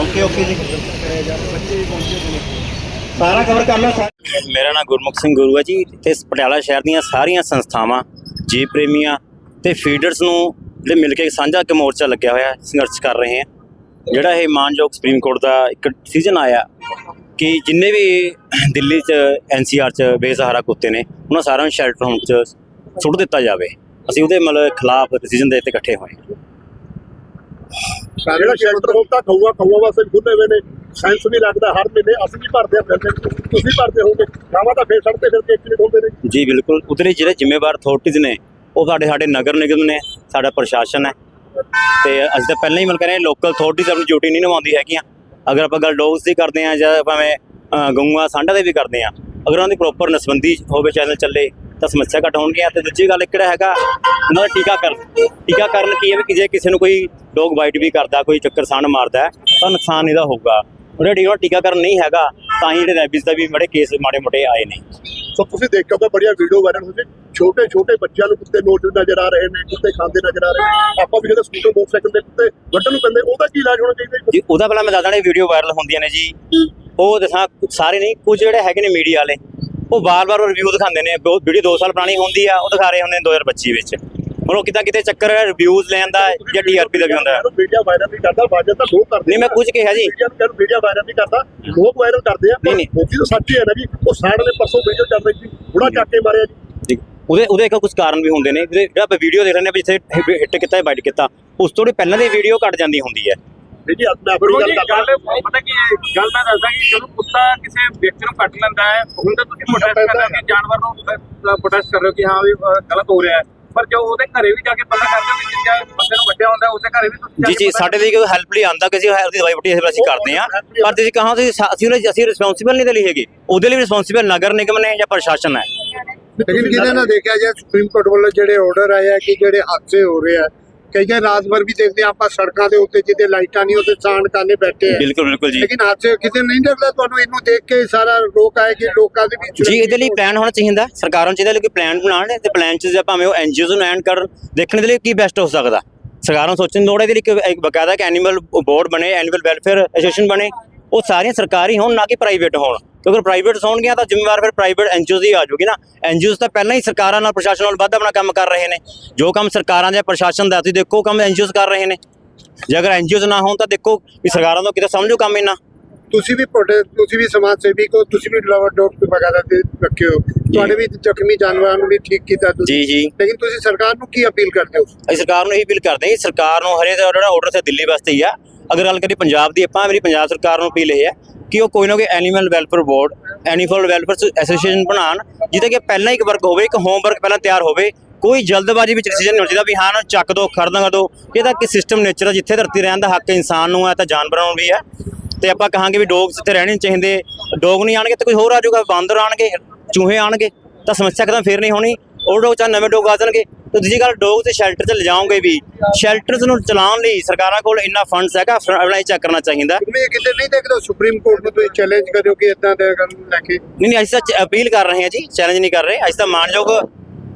Okay okay ਜੀ। ਸਾਰਾ cover ਕਰ ਲਓ ਮੇਰਾ ਨਾਮ ਗੁਰਮੁਖ ਸਿੰਘ ਗੁਰੂ ਹੈ ਜੀ। ਤੇ ਪਟਿਆਲਾ ਸ਼ਹਿਰ ਦੀਆਂ ਸਾਰੀਆਂ ਸੰਸਥਾਵਾਂ ਜੀ ਪ੍ਰੇਮੀਆਂ ਤੇ ਫੀਡਰਸ ਨੂੰ ਜਿਹੜੇ ਮਿਲ ਕੇ ਸਾਂਝਾ ਇੱਕ ਮੋਰਚਾ ਲੱਗਿਆ ਹੋਇਆ ਹੈ, ਸੰਘਰਸ਼ ਕਰ ਰਹੇ ਹਾਂ। ਜਿਹੜਾ ਇਹ ਮਾਨਯੋਗ ਸੁਪਰੀਮ ਕੋਰਟ ਦਾ ਇੱਕ ਡਿਸੀਜਨ ਆਇਆ ਕਿ ਜਿੰਨੇ ਵੀ ਦਿੱਲੀ 'ਚ ਐਨਸੀਆਰ 'ਚ ਬੇਸਹਾਰਾ ਕੁੱਤੇ ਨੇ ਉਹਨਾਂ ਸਾਰਿਆਂ ਨੂੰ ਸ਼ੈਲਟਰ ਹੋਮ 'ਚ ਸੁੱਟ ਦਿੱਤਾ ਜਾਵੇ। ਅਸੀਂ ਉਹਦੇ ਮਤਲਬ ਖਿਲਾਫ ਡਿਸੀਜਨ ਦੇ ਤੇ ਇਕੱਠੇ ਹੋਏ ਜਿਹੜਾ ਸ਼ੈਲਟਰ ਹੋਮ ਤਾਂ ਕਊਆ ਕਊਆ ਵਾਸਤੇ ਖੁੱਲੇ ਹੋਏ ਨੇ। ਸਾਇੰਸ ਵੀ ਲੱਗਦਾ ਹਰ ਮਹੀਨੇ ਅਸੀਂ ਵੀ ਭਰਦੇ ਆ ਫਿਰਦੇ ਤੁਸੀਂ ਭਰਦੇ ਹੋਗੇ ਗਾਵਾਂ ਤਾਂ ਫੇਰ ਸੜਦੇ ਫਿਰ ਕੇ ਐਕਚੁਅਲੀ ਹੁੰਦੇ ਨੇ? ਜੀ ਬਿਲਕੁਲ। ਲਈ ਜਿਹੜੇ ਜ਼ਿੰਮੇਵਾਰ ਅਥਾਰਟੀਜ਼ ਨੇ ਉਹ ਸਾਡੇ ਸਾਡੇ ਨਗਰ ਨਿਗਮ ਨੇ ਸਾਡਾ ਪ੍ਰਸ਼ਾਸਨ ਹੈ। ਤੇ ਅਸੀਂ ਤਾਂ ਪਹਿਲਾਂ ਹੀ ਮਤਲਬ ਕਹਿੰਦੇ ਲੋਕਲ ਅਥਾਰਟੀਜ਼ ਆਪਣੀ ਡਿਊਟੀ ਨਹੀਂ ਨਿਭਾਉਂਦੀ ਹੈਗੀਆਂ। ਅਗਰ ਆਪਾਂ ਗੱਲ ਡੌਗਸ ਦੀ ਕਰਦੇ ਹਾਂ ਜਾਂ ਭਾਵੇਂ ਗਊਆਂ ਸਾਂਢਾਂ ਦੀ ਵੀ ਕਰਦੇ ਹਾਂ ਅਗਰ ਉਹਨਾਂ ਦੀ ਪ੍ਰੋਪਰ ਨਸਬੰਦੀ ਹੋਵੇ ਚੈਨਲ ਚੱਲੇ ਤਾਂ ਸਮੱਸਿਆ ਘੱਟ ਹੋਣਗੀਆਂ। ਤੇ ਦੂਜੀ ਗੱਲ ਇੱਕ ਜਿਹੜਾ ਹੈਗਾ ਉਹਨਾਂ ਦਾ ਟੀਕਾਕਰਨ ਟੀਕਾਕਰਨ ਕੀ ਹੈ ਵੀ ਜੇ ਕਿਸੇ ਨੂੰ ਕੋਈ ਡੌਗ ਬਾਈਟ ਵੀ ਕਰਦਾ ਕੋਈ ਚੱਕਰ ਸਾਣ ਮਾਰਦਾ ਤਾਂ ਨੁਕਸਾਨ ਇਹਦਾ ਹੋਊਗਾ। ਉਹਦੇ ਟੀ ਟੀਕਾਕਰਨ ਨਹੀਂ ਹੈਗਾ ਤਾਂ ਹੀ ਜਿਹੜੇ ਰੈਬਿਸ ਦਾ ਵੀ ਬੜੇ ਕੇਸ ਮਾੜੇ ਮੋਟੇ ਆਏ ਨੇ। ਸੋ ਤੁਸੀਂ ਦੇਖਿਓ ਕਿ ਬੜੀਆਂ ਵੀਡੀਓ ਵਾਇਰਲ ਹੁੰਦੇ ਛੋਟੇ ਛੋਟੇ ਬੱਚਿਆਂ ਨੂੰ ਕੁੱਤੇ ਨੋਚ ਨਜ਼ਰ ਆ ਰਹੇ ਨੇ ਕੁੱਤੇ ਖਾਂਦੇ ਨਜ਼ਰ ਆ ਰਹੇ ਆਪਾਂ ਵੀ ਜਿਹੜੇ ਸਕੂਟਰ ਮੋਟਰਸਾਈਕਲ ਦੇ ਕੁੱਤੇ ਵੱਢਣ ਨੂੰ ਪੈਂਦੇ ਉਹਦਾ ਕੀ ਇਲਾਜ ਹੋਣਾ ਚਾਹੀਦਾ ਜੀ? ਉਹਦਾ ਪਹਿਲਾਂ ਮੈਂ ਦੱਸਦਾ ਵੀਡੀਓ ਵਾਇਰਲ ਹੁੰਦੀਆਂ ਨੇ ਜੀ। ਉਹ ਦੱਸਾਂ ਸਾਰੇ ਨਹੀਂ ਕੁਝ ਜਿਹੜੇ ਹੈਗੇ ਨੇ ਮੀਡੀਆ ਵਾਲੇ ਉਹ ਬਾਰ-ਬਾਰ ਰਿਵਿਊ ਦਿਖਾਉਂਦੇ ਨੇ। ਵੀਡੀਓ 2 ਸਾਲ ਪੁਰਾਣੀ ਹੁੰਦੀ ਆ ਉਹ ਦਿਖਾ ਰਹੇ ਹੁੰਦੇ ਨੇ 2025 ਵਿੱਚ। ਹੁਣ ਉਹ ਕਿਤਾ ਕਿਤੇ ਚੱਕਰ ਰਿਵਿਊਜ਼ ਲੈਣ ਦਾ ਜਾਂ ਟੀਆਰਪੀ ਦਾ ਵੀ ਹੁੰਦਾ ਹੈ। ਮੀਡੀਆ ਵਾਇਰਲ ਨਹੀਂ ਕਰਦਾ ਵਾਜਨ ਤਾਂ ਲੋਕ ਕਰਦੇ ਨਹੀਂ ਮੈਂ ਕੁਝ ਕਿਹਾ ਜੀ। ਮੀਡੀਆ ਵਾਇਰਲ ਨਹੀਂ ਕਰਦਾ ਲੋਕ ਵਾਇਰਲ ਕਰਦੇ ਆ। ਨਹੀਂ, ਨਹੀਂ। ਉਹ ਤਾਂ ਸੱਚ ਹੀ ਨਾ ਜੀ ਉਹ ਸਾੜ ਨੇ ਪਰਸੋਂ ਵੀਡੀਓ ਚੱਲ ਰਹੀ ਸੀ ਬੁੜਾ ਚੱਕ ਕੇ ਮਾਰਿਆ ਜੀ। ਉਹਦੇ ਉਹਦੇ ਇੱਕ ਕੁਝ ਕਾਰਨ ਵੀ ਹੁੰਦੇ ਨੇ। ਜਿਹੜੇ ਜਿਹੜਾ ਆਪਾਂ ਵੀਡੀਓ ਦੇਖ ਰਹੇ ਨੇ ਵੀ ਜਿੱਥੇ ਹਿੱਟ ਕੀਤਾ ਹੈ ਬਾਈਟ ਕੀਤਾ ਉਸ ਤੋਂ ਥੋੜੀ ਪਹਿਲਾਂ ਦੀ ਵੀਡੀਓ ਘਟ ਜਾਂਦੀ ਹੁੰਦੀ ਹੈ। ਜੀ ਆਪਣੀ ਜੀ ਗੱਲ ਕਰਦਾ ਪਤਾ ਕੀ ਹੈ ਗੱਲ ਮੈਂ ਦੱਸਦਾ ਕਿ ਜਦੋਂ ਕੁੱਤਾ ਕਿਸੇ ਵਿਅਕਤੀ ਨੂੰ ਕੱਟ ਲੈਂਦਾ ਹੈ ਹੁਣ ਤਾਂ ਤੁਸੀਂ ਪ੍ਰੋਟੈਸਟ ਕਰ ਰਹੇ ਹੋ ਕਿ ਜਾਨਵਰ ਨੂੰ ਪ੍ਰੋਟੈਸਟ ਕਰ ਰਹੇ ਹੋ ਕਿ ਹਾਂ ਵੀ ਗਲਤ ਹੋ ਰਿਹਾ ਹੈ। ਪਰ ਜੋ ਉਹਦੇ ਘਰੇ ਵੀ ਜਾ ਕੇ ਪਤਾ ਕਰਦੇ ਹੋ ਕਿ ਜਿੱਦਾਂ ਬੰਦੇ ਨੂੰ ਵੱਢਿਆ ਹੁੰਦਾ ਉਹਦੇ ਘਰੇ ਵੀ ਤੁਸੀਂ ਜਾ ਜੀ ਕੇ ਜੀ ਸਾਡੇ ਲਈ ਕੋਈ ਹੈਲਪ ਲਈ ਆਂਦਾ ਕਿਸੇ ਉਹਦੀ ਦਵਾਈ ਬੁੱਟੀ ਅਸੀਂ ਕਰਦੇ ਹਾਂ। ਪਰ ਤੁਸੀਂ ਕਹਾਂ ਤੁਸੀਂ ਅਸੀਂ ਉਹਨੇ ਅਸੀਂ ਰਿਸਪੌਂਸਿਬਲ ਨਹੀਂ ਦੇ ਲਈ ਹੈਗੇ। ਉਹਦੇ ਲਈ ਰਿਸਪੌਂਸਿਬਲ ਨਗਰ ਨਿਗਮ ਨੇ ਜਾਂ ਪ੍ਰਸ਼ਾਸਨ ਹੈ? ਲੇਕਿਨ ਕਿਹਨੇ ਨਾ ਦੇਖਿਆ ਜਾਏ ਸੁਪਰੀਮ ਕੋਰਟ ਵੱਲੋਂ ਜਿਹੜੇ ਆਰਡਰ ਆਏ ਆ ਕਿ ਜਿਹੜੇ ਹਾਦਸੇ ਹੋ ਰਹੇ ਆ ਕਈ ਕਈ ਰਾਤ ਭਰ ਵੀ ਦੇਖਦੇ ਆਪਾਂ ਸੜਕਾਂ ਦੇ ਉੱਤੇ ਜਿੱਥੇ ਲਾਈਟਾਂ ਨਹੀਂ ਉੱਤੇ ਸਾਣ ਕਾਨੇ ਬੈਠੇ ਆ। ਬਿਲਕੁਲ ਬਿਲਕੁਲ ਜੀ। ਲੇਕਿਨ ਹਾਦਸੇ ਕਿਤੇ ਨਹੀਂ ਲੱਗਦਾ ਤੁਹਾਨੂੰ ਇਹਨੂੰ ਦੇਖ ਕੇ ਸਾਰਾ ਰੋਕ ਆਏ ਕਿ ਲੋਕਾਂ ਦੇ ਵਿੱਚ ਜੀ ਇਹਦੇ ਲਈ ਪਲਾਨ ਹੋਣਾ ਚਾਹੀਦਾ। ਸਰਕਾਰਾਂ ਨੂੰ ਚਾਹੀਦਾ ਕਿ ਪਲਾਨ ਬਣਾਉਣ ਤੇ ਪਲਾਨ ਚ ਜਾਂ ਭਾਵੇਂ ਉਹ ਐਨਜੀਓਜ਼ ਨੂੰ ਐਂਡ ਕਰਨ ਦੇਖਣ ਦੇ ਲਈ ਕੀ ਬੈਸਟ ਹੋ ਸਕਦਾ। ਸਰਕਾਰਾਂ ਨੂੰ ਸੋਚਣ ਦੀ ਲੋੜ ਹੈ ਇਹਦੇ ਲਈ ਇੱਕ ਬਕਾਇਦਾ ਕਿ ਐਨੀਮਲ ਬੋਰਡ ਬਣੇ ਐਨੀਮਲ ਵੈਲਫੇਅਰ ਐਸੋਸੀਏਸ਼ਨ ਬਣੇ। ਉਹ ਸਾਰੀਆਂ ਸਰਕਾਰੀ ਹੋਣ ਨਾ ਕਿ ਪ੍ਰਾਈਵੇਟ ਹੋਣ। ਕਿਉਂਕਿ ਪ੍ਰਾਈਵੇਟ ਹੋਣਗੀਆਂ ਤਾਂ ਜ਼ਿੰਮੇਵਾਰ ਫਿਰ ਪ੍ਰਾਈਵੇਟ ਐਨਜੀਓਜ਼ ਹੀ ਆ ਜਾਊਗੀ ਨਾ। ਐਨਜੀਓਜ਼ ਤਾਂ ਪਹਿਲਾਂ ਹੀ ਸਰਕਾਰਾਂ ਨਾਲ ਪ੍ਰਸ਼ਾਸਨ ਨਾਲ ਵੱਧ ਆਪਣਾ ਕੰਮ ਕਰ ਰਹੇ ਨੇ। ਜੋ ਕੰਮ ਸਰਕਾਰਾਂ ਜਾਂ ਪ੍ਰਸ਼ਾਸਨ ਦਾ ਤੁਸੀਂ ਦੇਖੋ ਕੰਮ ਐਨਜੀਓਜ਼ ਕਰ ਰਹੇ ਨੇ। ਜੇ ਅਗਰ ਐਨਜੀਓਜ਼ ਨਾ ਹੋਣ ਤਾਂ ਦੇਖੋ ਵੀ ਸਰਕਾਰਾਂ ਤੋਂ ਕਿਤੇ ਸਮਝੋ ਕੰਮ ਇਹਨਾਂ ਤੁਸੀਂ ਵੀ ਤੁਸੀਂ ਵੀ ਸਮਾਜ ਸੇਵੀ ਕੋ ਤੁਸੀਂ ਵੀ ਲਵਰ ਡੌਗ ਵਗੈਰਾ ਤੇ ਰੱਖੇ ਹੋ। ਤੁਹਾਡੇ ਵੀ ਜ਼ਖਮੀ ਜਾਨਵਰਾਂ ਨੂੰ ਵੀ ਠੀਕ ਕੀਤਾ ਤੁਸੀਂ। ਜੀ ਜੀ। ਲੇਕਿਨ ਤੁਸੀਂ ਸਰਕਾਰ ਨੂੰ ਕੀ ਅਪੀਲ ਕਰਦੇ ਹੋ? ਅਸੀਂ ਸਰਕਾਰ ਨੂੰ ਇਹ ਅਪੀਲ ਕਰਦੇ ਹਾਂ ਸਰਕਾਰ ਨੂੰ ਹਰੇ ਦਾ ਜਿਹੜਾ ਆਰਡਰ ਸੀ ਦਿੱਲੀ ਵਾਸਤੇ ਹੀ ਆ। ਅਗਰ ਗੱਲ ਕਰੀ ਪੰਜਾਬ ਦੀ ਆਪਾਂ ਮੇਰੀ ਪੰਜਾਬ ਸਰਕਾਰ ਨੂੰ ਅਪੀਲ ਇਹ ਹੈ ਕਿ ਉਹ ਕੋਈ ਨਾ ਕੋਈ animal welfare board animal welfare association ਬਣਾਉਣ ਜਿਹਦੇ ਕਿ ਪਹਿਲਾਂ ਇੱਕ ਵਰਕ ਹੋਵੇ, ਇੱਕ ਹੋਮਵਰਕ ਪਹਿਲਾਂ ਤਿਆਰ ਹੋਵੇ, ਕੋਈ ਜਲਦਬਾਜ਼ੀ ਵਿੱਚ ਡਿਸੀਜਨ ਨਹੀਂ ਹੋਣਾ ਚਾਹੀਦਾ ਵੀ ਹਾਂ, ਨਾ ਚੱਕ ਦੋ ਖੜਨਾ ਕਰ ਦੋ। ਇਹਦਾ ਕਿ ਸਿਸਟਮ ਨੇਚਰ ਹੈ ਜਿੱਥੇ ਧਰਤੀ ਰਹਿਣ ਦਾ ਹੱਕ ਇਨਸਾਨ ਨੂੰ ਹੈ, ਤਾਂ ਜਾਨਵਰਾਂ ਨੂੰ ਵੀ ਹੈ। ਤੇ ਆਪਾਂ ਕਹਾਂਗੇ ਵੀ ਡੌਗਸ ਇੱਥੇ ਰਹਿਣੇ ਨਹੀਂ ਚਾਹੀਦੇ। ਡੌਗ ਨਹੀਂ ਆਣਗੇ ਤਾਂ ਕੋਈ ਹੋਰ ਆ ਜਾਊਗਾ, ਬਾਂਦਰ ਆਣਗੇ ਚੂਹੇ ਆਣਗੇ ਤਾਂ ਸਮੱਸਿਆ ਕਦਮ ਫੇਰ ਨਹੀਂ ਹੋਣੀ। ਉਹ ਡੌਗ ਚਾਹੇ ਨਵੇਂ ਡੌਗ ਆ ਜਾਣਗੇ। ਤੇ ਦੂਜੀ ਗੱਲ ਡੌਗ ਤੇ ਸ਼ੈਲਟਰ 'ਚ ਲਿਜਾਓਗੇ ਵੀ ਸ਼ੈਲਟਰਸ ਨੂੰ ਚਲਾਉਣ ਲਈ ਸਰਕਾਰਾਂ ਕੋਲ ਇੰਨਾ ਫੰਡਸ ਹੈਗਾ ਅਪਲਾਈ ਚੈੱਕ ਕਰਨਾ ਚਾਹੀਦਾ। ਕਿਤੇ ਨਹੀਂ ਦੇਖਦੇ ਸੁਪਰੀਮ ਕੋਰਟ ਨੂੰ ਤੁਸੀਂ ਚੈਲੰਜ ਕਰਿਓ ਕਿ ਇਦਾਂ ਦੇ ਗੱਲ ਲੈ ਕੇ। ਨਹੀਂ ਨਹੀਂ ਅਸੀਂ ਤਾਂ ਅਪੀਲ ਕਰ ਰਹੇ ਹਾਂ ਜੀ ਚੈਲੰਜ ਨਹੀਂ ਕਰ ਰਹੇ। ਅਸੀਂ ਤਾਂ ਮਾਨਯੋਗ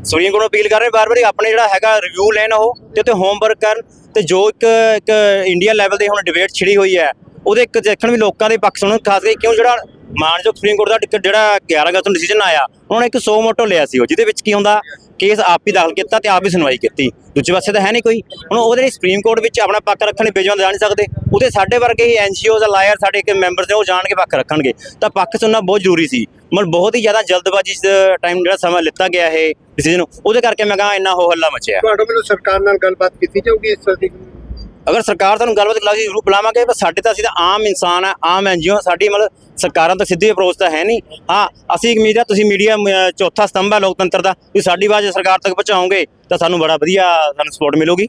ਸੁਪਰੀਮ ਕੋਰਟ ਨੂੰ ਅਪੀਲ ਕਰ ਰਹੇ ਬਾਰ ਬਾਰ ਆਪਣੇ ਜਿਹੜਾ ਹੈਗਾ ਰਿਵਿਊ ਲੈਣ ਉਹ ਤੇ ਉੱਤੇ ਹੋਮਵਰਕ ਕਰਨ ਤੇ ਜੋ ਇੱਕ ਇੱਕ ਇੰਡੀਆ ਲੈਵਲ ਤੇ ਹੁਣ ਡਿਬੇਟ ਛਿੜੀ ਹੋਈ ਹੈ ਉਹਦੇ ਇੱਕ ਦੇਖਣ ਵੀ ਲੋਕਾਂ ਦੇ ਪੱਖ ਸੁਣਨ ਖਾਸ ਕਰਕੇ ਕਿਉਂ ਜਿਹੜਾ ਮਾਨਯੋਗ ਸੁਪਰੀਮ ਕੋਰਟ ਦਾ ਜਿਹੜਾ 11 ਅਗਸਤ ਨੂੰ ਡਿਸੀਜਨ ਆਇਆ ਉਹਨਾਂ ਨੇ ਇੱਕ 100 ਮੋਟੋ ਲਿਆ ਸੀ ਉਹ ਜਿਹਦੇ ਵਿੱਚ ਕੀ ਹੁੰਦਾ ਕੇਸ ਆਪ ਹੀ ਦਾਖਲ ਕੀਤਾ ਤੇ ਆਪ ਹੀ ਸੁਣਵਾਈ ਕੀਤੀ। ਦੂਜੇ ਪਾਸੇ ਤਾਂ ਹੈ ਨਹੀਂ ਕੋਈ। ਹੁਣ ਉਹਦੇ ਲਈ ਸੁਪਰੀਮ ਕੋਰਟ ਵਿੱਚ ਆਪਣਾ ਪੱਖ ਰੱਖਣ ਲਈ ਬੇਜਵਾਨ ਜਾ ਨਹੀਂ ਸਕਦੇ। ਉਹਦੇ ਸਾਡੇ ਵਰਗੇ ਹੀ ਐਨਜੀਓਜ਼ ਲਾਇਰ ਸਾਡੇ ਇੱਕ ਮੈਂਬਰਸ ਨੇ, ਉਹ ਜਾਣ ਕੇ ਪੱਖ ਰੱਖਣਗੇ। ਤਾਂ ਪੱਖ ਸੁਣਨਾ ਬਹੁਤ ਜ਼ਰੂਰੀ ਸੀ। ਮਤਲਬ ਬਹੁਤ ਹੀ ਜ਼ਿਆਦਾ ਜਲਦਬਾਜ਼ੀ ਟਾਈਮ ਜਿਹੜਾ ਸਮਾਂ ਲਿੱਤਾ ਗਿਆ ਹੈ ਡਿਸੀਜਨ ਉਹਦੇ ਕਰਕੇ ਮੈਂ ਕਹਾਂ ਇੰਨਾ ਹੋ ਹੱਲਾ ਮਚਿਆ। ਤੁਹਾਡੇ ਵੱਲੋਂ ਸਰਕਾਰ ਨਾਲ ਗੱਲਬਾਤ ਕੀਤੀ ਜਾਊਗੀ ਇਸ ਤਰ੍ਹਾਂ ਦੀ ਅਗਰ ਸਰਕਾਰ ਤੁਹਾਨੂੰ ਗੱਲਬਾਤ ਕਰਾਉਗੀ ਜ਼ਰੂਰ ਬੁਲਾਵਾਂਗੇ ਪਰ ਸਾਡੇ ਤਾਂ ਅਸੀਂ ਤਾਂ ਆਮ ਇਨਸਾਨ ਆ ਆਮ ਐਨਜੀਓ ਸਾਡੀ ਮਤਲਬ ਸਰਕਾਰਾਂ ਤੋਂ ਸਿੱਧੀ ਅਪਰੋਚ ਤਾਂ ਹੈ ਨਹੀਂ। ਹਾਂ ਅਸੀਂ ਉਮੀਦ ਆ ਤੁਸੀਂ ਮੀਡੀਆ ਚੌਥਾ ਸਤੰਭ ਹੈ ਲੋਕਤੰਤਰ ਦਾ ਤੁਸੀਂ ਸਾਡੀ ਆਵਾਜ਼ ਸਰਕਾਰ ਤੱਕ ਪਹੁੰਚਾਓਗੇ ਤਾਂ ਸਾਨੂੰ ਬੜਾ ਵਧੀਆ ਸਾਨੂੰ ਸਪੋਰਟ ਮਿਲੂਗੀ।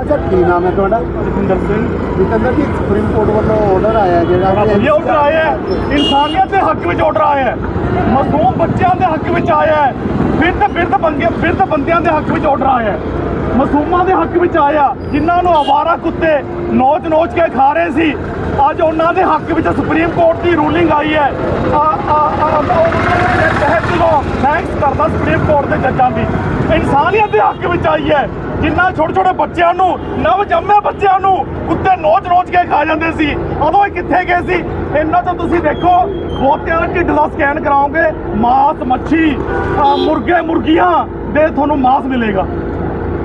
ਅੱਛਾ ਕੀ ਨਾਮ ਹੈ ਤੁਹਾਡਾ? ਰਵਿੰਦਰ ਸਿੰਘ। ਜਿਤਨਾ ਕਿ ਸੁਪਰੀਮ ਕੋਰਟ ਵੱਲੋਂ ਆਰਡਰ ਆਇਆ ਜਿਹੜਾ ਇਹ ਆਰਡਰ ਆਇਆ ਹੈ। ਇਨਸਾਨੀਅਤ ਦੇ ਹੱਕ ਵਿੱਚ ਆਰਡਰ ਆਇਆ ਹੈ। ਮਾਸੂਮ ਬੱਚਿਆਂ ਦੇ ਹੱਕ ਵਿੱਚ ਆਇਆ ਹੈ। ਬਿਰਧ ਬਿਰਧ ਬੰਦੇ ਬਿਰਧ ਬੰਦਿਆਂ ਦੇ ਹੱਕ ਵਿੱਚ ਆਰਡਰ ਆਇਆ ਹੈ। ਮਾਸੂਮਾਂ ਦੇ ਹੱਕ ਵਿੱਚ ਆਇਆ, ਜਿਨ੍ਹਾਂ ਨੂੰ ਆਵਾਰਾ ਕੁੱਤੇ ਨੋਚ-ਨੋਚ ਕੇ ਖਾ ਰਹੇ ਸੀ। ਅੱਜ ਉਹਨਾਂ ਦੇ ਹੱਕ ਵਿੱਚ ਸੁਪਰੀਮ ਕੋਰਟ ਦੀ ਰੂਲਿੰਗ ਆਈ ਹੈ। ਆ ਆ ਆ ਤਹਿਤ ਨੂੰ ਥੈਂਕਸ ਕਰਦਾ ਸੁਪਰੀਮ ਕੋਰਟ ਦੇ ਜੱਜਾਂ ਦੀ ਇਨਸਾਨੀਅਤ ਦੇ ਹੱਕ ਵਿੱਚ ਆਈ ਹੈ, ਜਿੰਨਾ ਛੋਟੇ ਛੋਟੇ ਬੱਚਿਆਂ ਨੂੰ ਨਵ ਜੰਮੇ ਬੱਚਿਆਂ ਨੂੰ ਕੁੱਤੇ ਨੋਚ-ਨੋਚ ਕੇ ਖਾ ਜਾਂਦੇ ਸੀ। ਉਦੋਂ ਇਹ ਕਿੱਥੇ ਗਏ ਸੀ? ਇਹਨਾਂ ਤੋਂ ਤੁਸੀਂ ਦੇਖੋ ਬਹੁਤਿਆਂ ਦਾ ਢਿੱਡ ਦਾ ਸਕੈਨ ਕਰਾਓਗੇ, ਮਾਸ ਮੱਛੀ ਮੁਰਗੇ ਮੁਰਗੀਆਂ ਦੇ ਤੁਹਾਨੂੰ ਮਾਸ ਮਿਲੇਗਾ।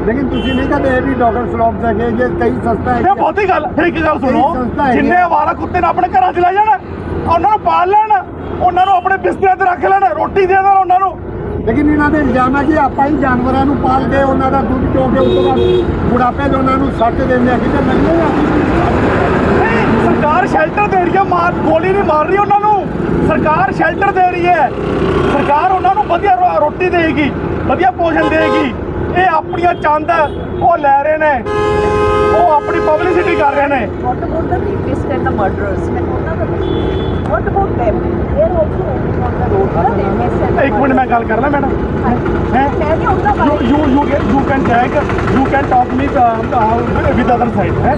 ਲੇਕਿਨ ਤੁਸੀਂ ਨਹੀਂ ਕਹਿੰਦੇ ਇਹ ਵੀ ਡਾਕਟਰ ਸਲੌਪ ਹੈਗੇ ਜੇ ਕਈ ਸੰਸਥਾ ਇਹ ਬਹੁਤੀ ਗੱਲ ਫਿਰ ਇੱਕ ਗੱਲ ਸੁਣੋ ਕਈ ਸੰਸਥਾ ਹੈਗੀਆਂ। ਜਿੰਨੇ ਆਵਾਰਾ ਕੁੱਤੇ ਨੇ ਆਪਣੇ ਘਰਾਂ 'ਚ ਲੈ ਜਾਣ ਉਹਨਾਂ ਨੂੰ ਪਾਲ ਲੈਣ ਉਹਨਾਂ ਨੂੰ ਆਪਣੇ ਬਿਸਤਰਿਆਂ ਤੇ ਰੱਖ ਲੈਣ ਰੋਟੀ ਦੇ ਦੇਣ ਉਹਨਾਂ ਨੂੰ। ਲੇਕਿਨ ਇਹਨਾਂ ਦੇ ਇਲਜ਼ਾਮ ਹੈ ਕਿ ਆਪਾਂ ਹੀ ਜਾਨਵਰਾਂ ਨੂੰ ਪਾਲ ਕੇ ਉਹਨਾਂ ਦਾ ਦੁੱਧ ਚੋ ਕੇ ਉਸ ਤੋਂ ਬਾਅਦ ਬੁਢਾਪੇ 'ਚ ਉਹਨਾਂ ਨੂੰ ਸੱਟ ਦਿੰਦੇ ਆ ਕਿਤੇ ਨਹੀਂ ਆ? ਨਹੀਂ ਸਰਕਾਰ ਸ਼ੈਲਟਰ ਦੇ ਰਹੀ ਹੈ ਮਾਰ ਗੋਲੀ ਨਹੀਂ ਮਾਰ ਰਹੀ ਉਹਨਾਂ ਨੂੰ। ਸਰਕਾਰ ਸ਼ੈਲਟਰ ਦੇ ਰਹੀ ਹੈ। ਸਰਕਾਰ ਉਹਨਾਂ ਨੂੰ ਵਧੀਆ ਰੋ- ਰੋਟੀ ਦੇਗੀ ਵਧੀਆ ਭੋਜਨ ਦੇਗੀ ਇਹ ਆਪਣੀਆਂ ਚੰਦ ਹੈ, ਉਹ ਲੈ ਰਹੇ ਨੇ ਉਹ ਆਪਣੀ ਪਬਲਿਸਿਟੀ ਕਰ ਰਹੇ ਨੇ What about the rapists and the murderers? Like, what are the What about them? They are also on the road. na? They may send ਇੱਕ ਮਿੰਟ ਮੈਂ ਗੱਲ ਕਰ ਲਾਂ ਮੈਡਮ ਹੈ you you you can tag you can talk me with other side ਹੈ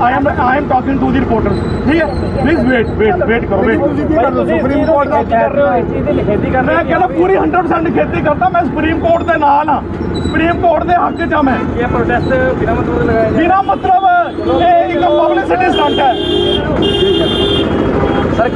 I am I am talking to the reporter ਠੀਕ please wait wait wait ਕਰੋ ਵੇਟ ਸੁਪਰੀਮ ਕੋਰਟ ਦਾ ਕਰ ਰਹੇ ਮੈਂ ਕਹਿੰਦਾ ਪੂਰੀ 100% ਖੇਤੀ ਕਰਦਾ ਮੈਂ ਸੁਪਰੀਮ ਕੋਰਟ ਦੇ ਨਾਲ ਆ ਸੁਪਰੀਮ ਕੋਰਟ ਦੇ ਹੱਕ 'ਚ ਆ ਮੈਂ ਇਹ ਪ੍ਰੋਟੈਸਟ ਬਿਨਾ ਮਤਲਬ ਲਗਾਇਆ ਬਿਨਾ ਮਤਲਬ ਇਹ ਇੱਕ ਪਬਲਿਸਿਟੀ ਸਟੰਟ ਹੈ ਸਰ